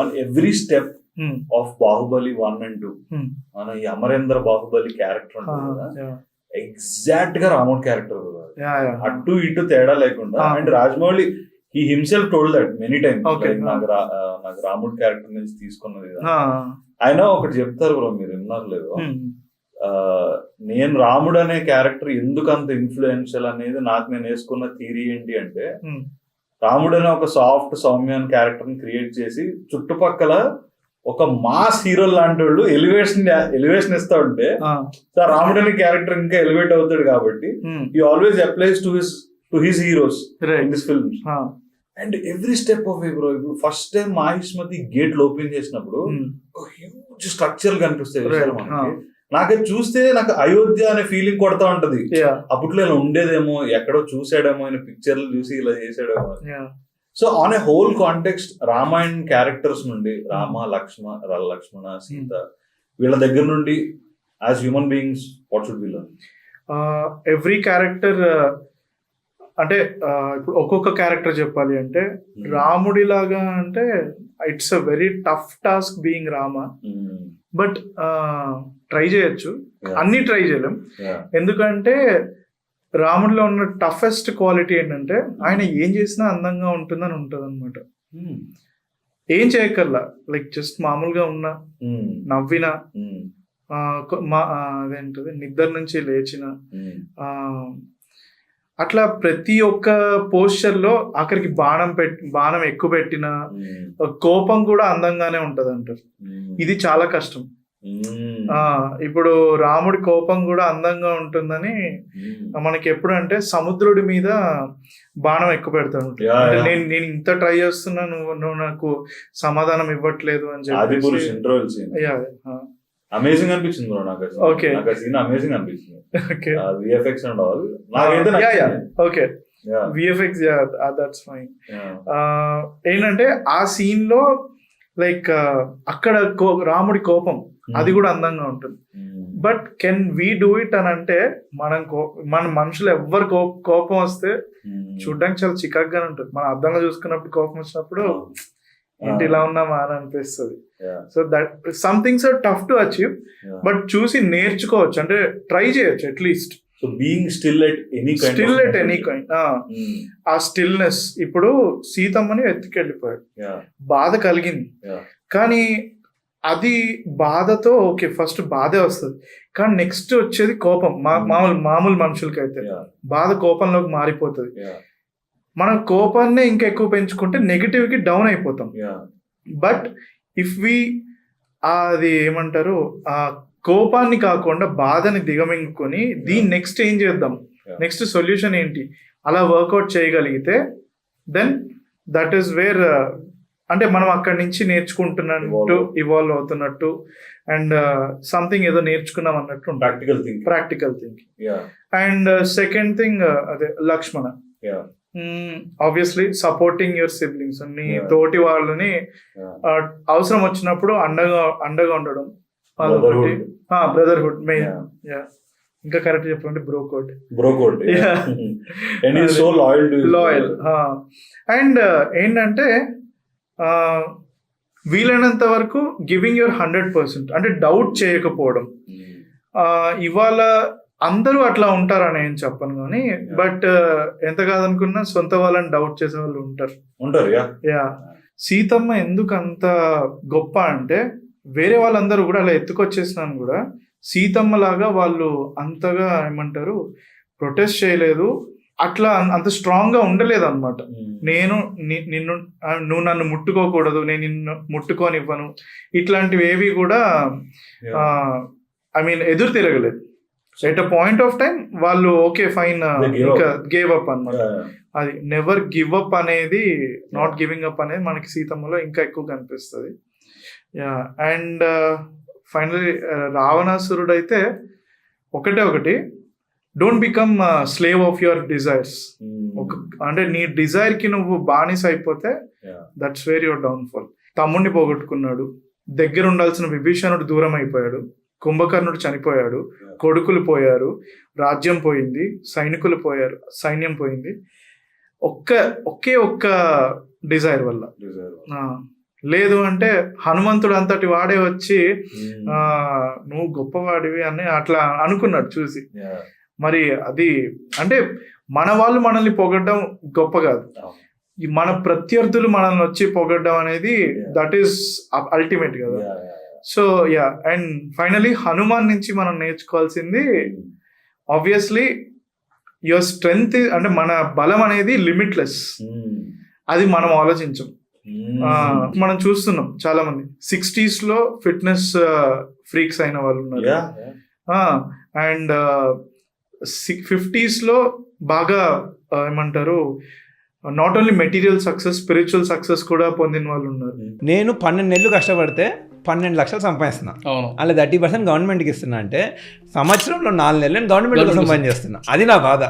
On every step. Of Baahubali one and two. మన ఈ Amarendra Baahubali character ఉంటుంది కదా Yeah. ఎగ్జాక్ట్గా రాముడు క్యారెక్టర్. అటు ఇటు తేడా లేకుండా Ah. And Rajamouli he himself told that many Okay. నాకు నాకు రాముడు క్యారెక్టర్ నుంచి తీసుకున్నది కదా. Ah. ఆయన ఒకటి చెప్తారు బ్రో మీరు విన్నారు లేదు Hmm. నేను రాముడు అనే క్యారెక్టర్ ఎందుకు అంత ఇన్ఫ్లుయెన్షియల్ అనేది నాకు నేను వేసుకున్న థీరీ ఏంటి అంటే Hmm. రాముడు అనే ఒక సాఫ్ట్ సౌమ్య క్యారెక్టర్ని క్రియేట్ చేసి చుట్టుపక్కల ఒక మాస్ హీరో లాంటి వాళ్ళు ఎలివేషన్ ఎలివేషన్ ఇస్తా ఉంటే. సో ఆ రాముడు అనే క్యారెక్టర్ ఇంకా ఎలివేట్ అవుతాడు కాబట్టి Hmm. ఈ always applies to his to his heroes. In this film. And every step of bro ఇప్పుడు ఫస్ట్ టైం మాహిష్మతి గేట్లు ఓపెన్ చేసినప్పుడు Hmm. హ్యూజ్ స్ట్రక్చర్ కనిపిస్తాయి నాకు చూస్తే నాకు అయోధ్య అనే ఫీలింగ్ కొడతా ఉంటది. అప్పట్లో ఇలా ఉండేదేమో ఎక్కడో చూసాడేమో ఆయన పిక్చర్లు చూసి ఇలా చేసాడేమో. So on a whole context Ramayan characters నుండి రామ లక్ష్మ లక్ష్మణ సీత వీళ్ళ దగ్గర నుండి as human beings what should be learn every character అంటే ఇప్పుడు ఒక్కొక్క క్యారెక్టర్ చెప్పాలి అంటే రాముడిలాగా అంటే it's a very tough task being Rama but try చేయొచ్చు. అన్ని ట్రై చేయలేం. ఎందుకంటే రాముడిలో ఉన్న టఫెస్ట్ క్వాలిటీ ఏంటంటే ఆయన ఏం చేసినా అందంగా ఉంటుందని ఉంటుంది అనమాట ఏం చేయక్కర్లా. లైక్ జస్ట్ మామూలుగా ఉన్నా నవ్వినా మా అదేంటది? నిద్ర నుంచి లేచిన ఆ, అట్లా ప్రతి ఒక్క పోస్చర్లో ఆఖరికి బాణం పెట్టి బాణం ఎక్కువ పెట్టిన కోపం కూడా అందంగానే ఉంటది అంటారు ఇది చాలా కష్టం. ఆ ఇప్పుడు రాముడి కోపం కూడా అందంగా ఉంటుందని మనకి ఎప్పుడు అంటే సముద్రుడి మీద బాణం ఎక్కువ yeah. నేను నేను ఇంత ట్రై చేస్తున్నా నువ్వు నువ్వు నాకు సమాధానం ఇవ్వట్లేదు అని చెప్పి అమేజింగ్ అనిపించింది బ్రో నాకు scene. నాకు సీన్ అమేజింగ్ అనిపించింది Okay. విఎఫ్ఎక్స్ అండ్ ఆల్ నాకైతే yeah. నచ్చింది. Okay VFX that's fine. ఏంటంటే ఆ సీన్లో లైక్ అక్కడ కో- రాముడి కోపం అది కూడా అందంగా ఉంటుంది. But can we do it అని అంటే మనం మన మనుషులు ఎవ్వరు కో- కోపం వస్తే Mm. చూడడానికి చాలా చికాగ్గానే ఉంటుంది మనం అద్దంలో చూసుకున్నప్పుడు కోపం వచ్చినప్పుడు ఏంటి ఇలా ఉన్నామా అని అనిపిస్తుంది. So that somethings are tough to achieve. But చూసి నేర్చుకోవచ్చు. అంటే ట్రై చేయొచ్చు at least so being still at any kind still at any kind. Ah. Stillness ఇప్పుడు సీతమ్మని ఎత్తుకెళ్ళిపోయాడు. బాధ కలిగింది. కానీ అది బాధతో ఓకే ఫస్ట్ బాధే వస్తుంది. కానీ నెక్స్ట్ వచ్చేది కోపం. Hmm. మామూలు మామూలు మనుషులకైతే. బాధ కోపంలోకి మారిపోతుంది. మనం కోపాన్ని ఇంకా ఎక్కువ పెంచుకుంటే నెగిటివ్కి డౌన్ అయిపోతాం. బట్ ఇఫ్ వి అది ఏమంటారు ఆ కోపాన్ని కాకుండా బాధని దిగమింగుకొని దీన్ని నెక్స్ట్ ఏం చేద్దాం. నెక్స్ట్ సొల్యూషన్ ఏంటి? అలా వర్కౌట్ చేయగలిగితే దెన్ దట్ ఈస్ వేర్ అంటే మనం అక్కడి నుంచి నేర్చుకుంటున్నట్టు. ఇవాల్వ్ అవుతున్నట్టు అండ్ సంథింగ్ ఏదో నేర్చుకున్నాం అన్నట్టు practical thing practical thing and second thing అదే Lakshmana. Obviously supporting your siblings నీ. తోటి వాళ్ళని అవసరం వచ్చినప్పుడు అండగా అండగా ఉండడం. Brotherhood. Brotherhood main. ఇంకా కరెక్ట్ చెప్పండి bro code bro code Yeah. And ఈ so loyal to loyal and ఏంటంటే ఆ, వీలైనంత వరకు గివింగ్ యువర్ హండ్రెడ్ పర్సెంట్ అంటే డౌట్ చేయకపోవడం. ఆ, ఇవాళ అందరూ అట్లా ఉంటారని ఏం చెప్పను కానీ బట్ ఎంత కాదనుకున్నా సొంత వాళ్ళని డౌట్ చేసే వాళ్ళు ఉంటారు. ఉంటారు యా యా సీతమ్మ ఎందుకు అంత గొప్ప అంటే వేరే వాళ్ళందరూ కూడా అలా ఎత్తుకొచ్చేసినాను కూడా సీతమ్మ లాగా వాళ్ళు అంతగా ఏమంటారు ప్రొటెస్ట్ చేయలేదు. అట్లా అంత స్ట్రాంగ్గా ఉండలేదు అనమాట నేను ని- నిన్ను నువ్వు నన్ను ముట్టుకోకూడదు నేను నిన్ను ముట్టుకోనివ్వను. ఇట్లాంటివి ఏవి కూడా ఐ మీన్ ఎదురు తిరగలేదు. At a point of time వాళ్ళు ఓకే ఫైన్ ఇంకా గేవ్ అప్ అన్నమాట. అది నెవర్ గివ్ అప్ అనేది నాట్. గివింగ్ అప్ అనేది మనకి సీతమ్మలో ఇంకా ఎక్కువ కనిపిస్తుంది. యా అండ్ ఫైనలీ రావణాసురుడు అయితే ఒకటే ఒకటి don't become slave of your desires ఒక అంటే నీ డిజైర్కి నువ్వు బానిస అయిపోతే దట్స్ వేర్ యువర్ డౌన్ఫాల్ తమ్ముడిని పోగొట్టుకున్నాడు. దగ్గర ఉండాల్సిన విభీషణుడు దూరం అయిపోయాడు కుంభకర్ణుడు చనిపోయాడు. కొడుకులు పోయారు రాజ్యం పోయింది సైనికులు పోయారు సైన్యం పోయింది ఒక్క ఒకే ఒక్క డిజైర్ వల్ల లేదు అంటే హనుమంతుడు అంతటి వాడే వచ్చి Hmm. ఆ నువ్వు గొప్పవాడివి అని అట్లా అనుకున్నాడు చూసి. మరి అది అంటే మన వాళ్ళు మనల్ని పొగడ్డం గొప్ప కాదు మన ప్రత్యర్థులు మనల్ని వచ్చి పొగడ్డం అనేది. దట్ ఈస్ అల్టిమేట్ కదా so ya and finally Hanuman నుంచి మనం నేర్చుకోవాల్సింది. ఆబ్వియస్లీ యువర్ స్ట్రెంగ్త్ అంటే మన బలం అనేది లిమిట్లెస్ Hmm. అది మనం ఆలోచించం Hmm. ఆ, మనం చూస్తున్నాం చాలా మంది సిక్స్టీస్లో ఫిట్నెస్ ఫ్రీక్స్ అయిన వాళ్ళు ఉన్నారు. అండ్ ఫిఫ్టీస్లో బాగా ఏమంటారు not only material success spiritual success కూడా పొందిన వాళ్ళు ఉన్నారు నేను పన్నెండు నెలలు కష్టపడితే పన్నెండు లక్షలు సంపాదిస్తున్నా. అలా థర్టీ పర్సెంట్ గవర్నమెంట్కి ఇస్తున్నా అంటే సంవత్సరంలో నాలుగు నెలలు నేను గవర్నమెంట్ Government సంపాదన చేస్తున్నా అది నా బాధ.